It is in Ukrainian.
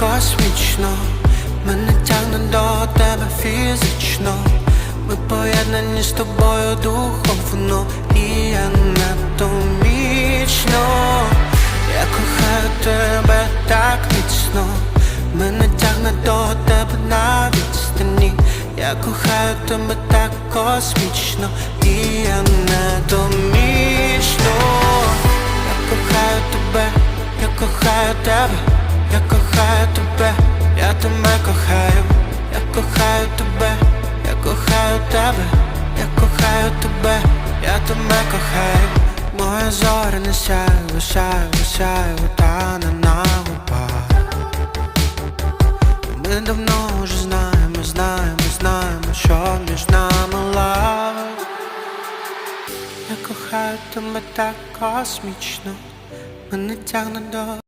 космічно, мене тягне до тебе фізично. Ми поєднані з тобою духовно і анатомічно. Я кохаю тебе так міцно, мене тягне до тебе на відстані. Я кохаю тебе так космічно і анатомічно. Я кохаю тебе, я кохаю тебе, я кохаю тебе, я тебе кохаю, я кохаю тебе, я кохаю тебе, я кохаю тебе, я тебе кохаю. Моя зоряна сяйво, сяйво, сяйво, тане на губах Ми давно вже знаємо, знаємо, знаємо, що між нами лав Я кохаю тебе так космічно, мене тягне до